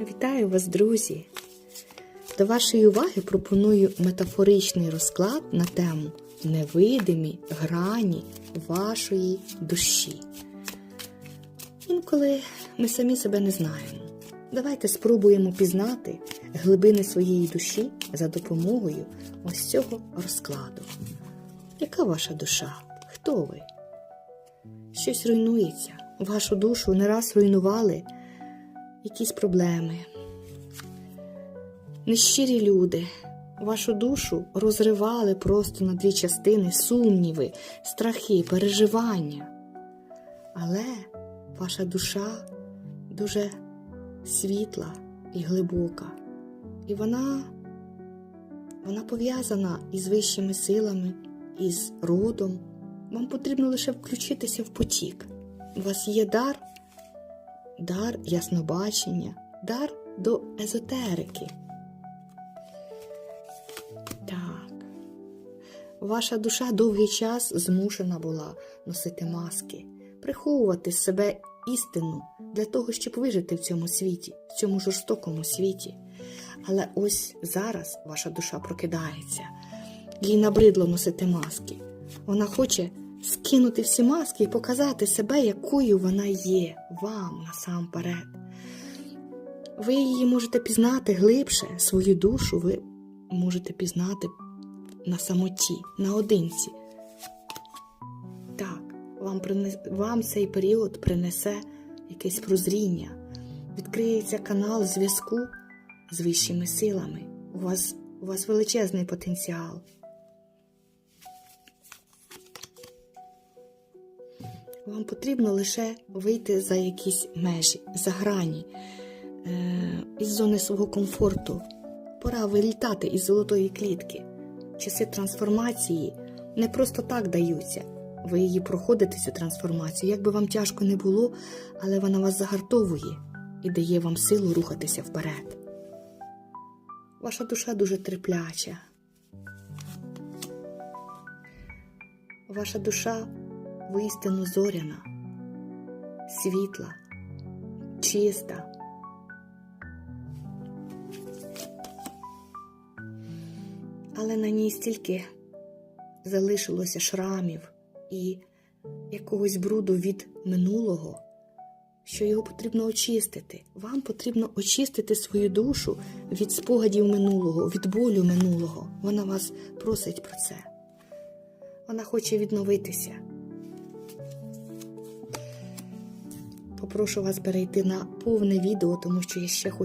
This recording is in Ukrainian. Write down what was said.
Вітаю вас, друзі! До вашої уваги пропоную метафоричний розклад на тему невидимі грані вашої душі. Інколи ми самі себе не знаємо. Давайте спробуємо пізнати глибини своєї душі за допомогою ось цього розкладу. Яка ваша душа? Хто ви? Щось руйнується. Вашу душу не раз руйнували якісь проблеми. Нещирі люди, вашу душу розривали просто на дві частини сумніви, страхи, переживання. Але ваша душа дуже світла і глибока. І вона, вона пов'язана із вищими силами, із родом. Вам потрібно лише включитися в потік. У вас є дар дар яснобачення, дар до езотерики. Так. Ваша душа довгий час змушена була носити маски, приховувати з себе істину для того, щоб вижити в цьому світі, в цьому жорстокому світі. Але ось зараз ваша душа прокидається, їй набридло носити маски. Вона хоче скинути всі маски і показати себе, якою вона є вам насамперед. Ви її можете пізнати глибше, свою душу ви можете пізнати на самоті, наодинці. Так, вам, принес... вам цей період принесе якесь прозріння, відкриється канал зв'язку з вищими силами. У вас, у вас величезний потенціал. Вам потрібно лише вийти за якісь межі, за грані, е- із зони свого комфорту. Пора вилітати із золотої клітки. Часи трансформації не просто так даються. Ви її проходите цю трансформацію, як би вам тяжко не було, але вона вас загартовує і дає вам силу рухатися вперед. Ваша душа дуже терпляча. Ваша душа воістину зоряна, світла, чиста. Але на ній стільки залишилося шрамів і якогось бруду від минулого, що його потрібно очистити. Вам потрібно очистити свою душу від спогадів минулого, від болю минулого. Вона вас просить про це. Вона хоче відновитися. Попрошу вас перейти на повне відео, тому що я ще хочу.